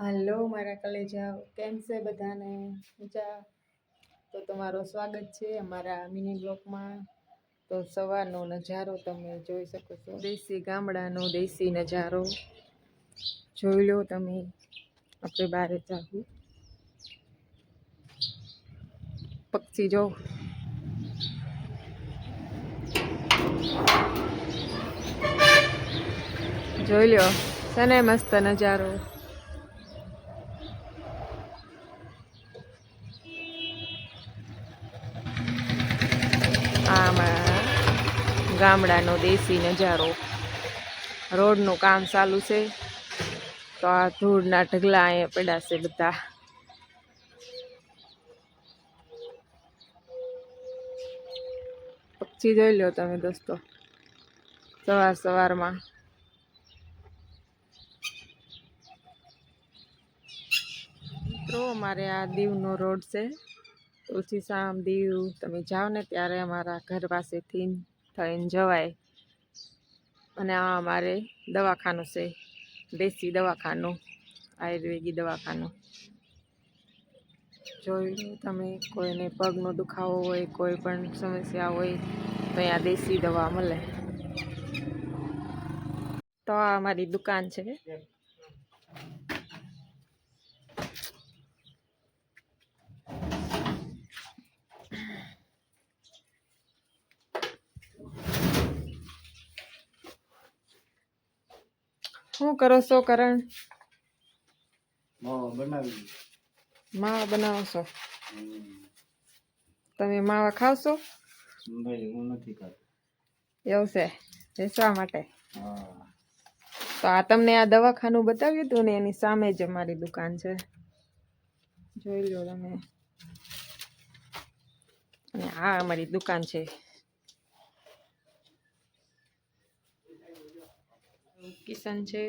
હાલો, મારા કલેજા. કેમ છે બધાને? મજા? તો તમારો સ્વાગત છે અમારા મિની બ્લોકમાં. તો સવારનો નજારો તમે જોઈ શકો છો. દેશી ગામડાનો દેશી નજારો. જોઈ લો તમે. આપણે બહાર જાવું પક્ષી જો. જોઈ લ્યો છે ને મસ્ત નજારો. ગામડાનો દેશી નજારો. રોડનું કામ ચાલુ છે. તો આ ધૂળના ઢગલા અહીંયા પડ્યા છે બધા. પક્ષી જોઈ લો તમે દોસ્તો, સવાર સવારમાં. મિત્રો, અમારે આ દીવનો રોડ છે. તુલસી શામ દીવ, તમે જાઓ ને ત્યારે અમારા ઘર પાસેથી થઈને જવાય. અને આ અમારે દવાખાનું છે, દેશી દવાખાનું, આયુર્વેદિક દવાખાનું. જોઈ લો તમે, કોઈને પગનો દુખાવો હોય, કોઈ પણ સમસ્યા હોય, તો અહીંયા દેશી દવા મળે. તો આ અમારી દુકાન છે. શું કરો છો કરણ? માવા બનાવી છો તમે માવા ખાવશો એવું છે? વેચવા માટે? તો આ તમને આ દવાખાનું બતાવ્યું હતું ને એની સામે જ અમારી દુકાન છે. જોઈ લો તમે. અને આ અમારી દુકાન છે. કિશન છે.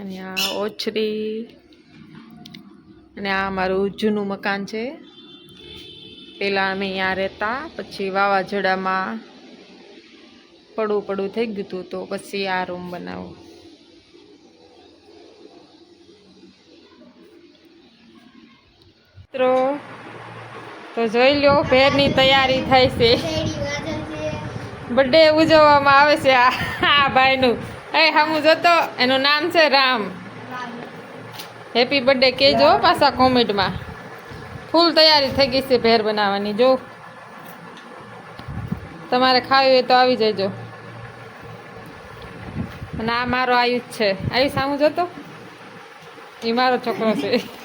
અને આ ઓછરી અને આ અમારું જૂનું મકાન છે. પહેલાં અમે અહીંયા રહેતા, પછી વાવાઝોડામાં પડું પડું થઈ ગયું હતું, તો પછી આ રૂમ બનાવો. મિત્રો. તો જોઈ લો, ભેરની તૈયારી થાય છે. બર્થડે ઉજવવામાં આવે છે આ ભાઈનું. એ, હમુ જતો, એનું નામ છે રામ. હેપી બર્થડે કહેજો પાછા કોમેન્ટમાં. ફૂલ તૈયારી થઈ ગઈ છે ભેર બનાવવાની, જો. તમારે ખાવી હોય તો આવી જજો. અને આ મારો આયુષ છે. આયુષ સામું જોતો? એ મારો છોકરો છે.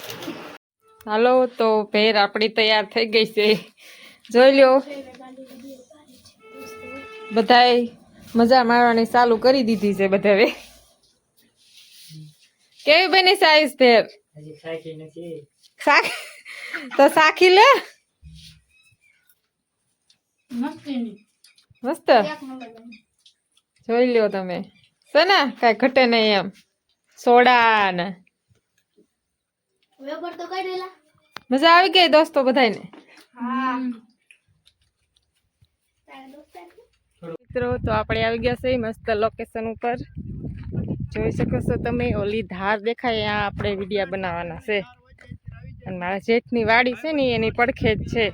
હાલો, તો ભેર આપણી તૈયાર થઈ ગઈ છે. જોઈ લ્યો. બધાએ મજા મારવાની ચાલુ કરી દીધી છે બધાએ. કેવી બની સાઈઝ ભેર? તો સાખી લે. મસ્ત. જોઈ લ્યો તમે. છે ને, કઈ ઘટે નહીં એમ. સોડા ને. મજા આવી ગઈ દોસ્તો બધાને મિત્રો તો આપણે આવી ગયા છે મસ્ત લોકેશન ઉપર. જોઈ શકો છો તમે ઓલી ધાર દેખાય આ આપણે વિડીયા બનાવવાના છે. અને મારા જેઠની વાડી છે ને એની પડખે જ છે.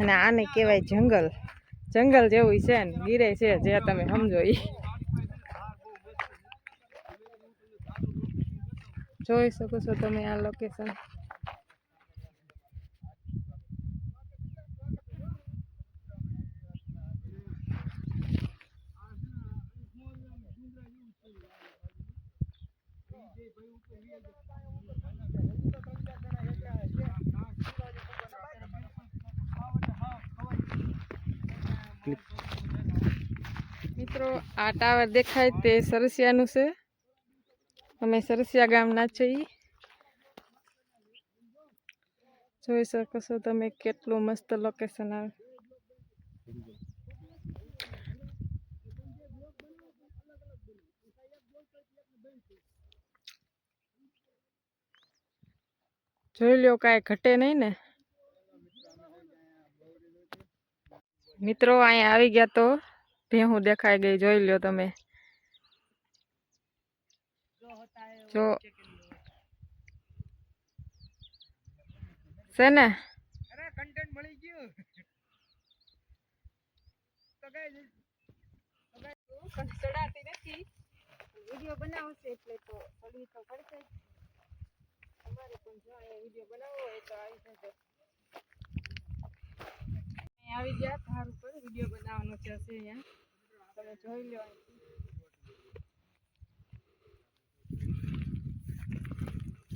અને આને કહેવાય જંગલ. જંગલ જેવું છે ને ગીરે છે જે તમે સમજો એ જોઈ શકો છો તમે આ લોકેશન મિત્રો આ ટાવર દેખાય તે સરસિયાનું છે. અમે સરસિયા ગામના છીએ. જોઈ શકો છો તમે કેટલું મસ્ત લોકેશન આવે. જોઈ લ્યો કાંઈ ઘટે નહીં ને. મિત્રો અહીંયા આવી ગયા તો ભેહું દેખાઈ ગઈ. જોઈ લ્યો તમે. જો છે ને અરે કન્ટેન્ટ મળી ગયું તો કઈ ચડાતી નથી વીડિયો બનાવશે એટલે તો ચડવી તો પડશે તમારે પણ જો અહીંયા વીડિયો બનાવવો હોય તો આવી જજો અહીંયા આવી ગયા ધાર ઉપર વીડિયો બનાવવાનો છે હશે અહીંયા તમે જોઈ લો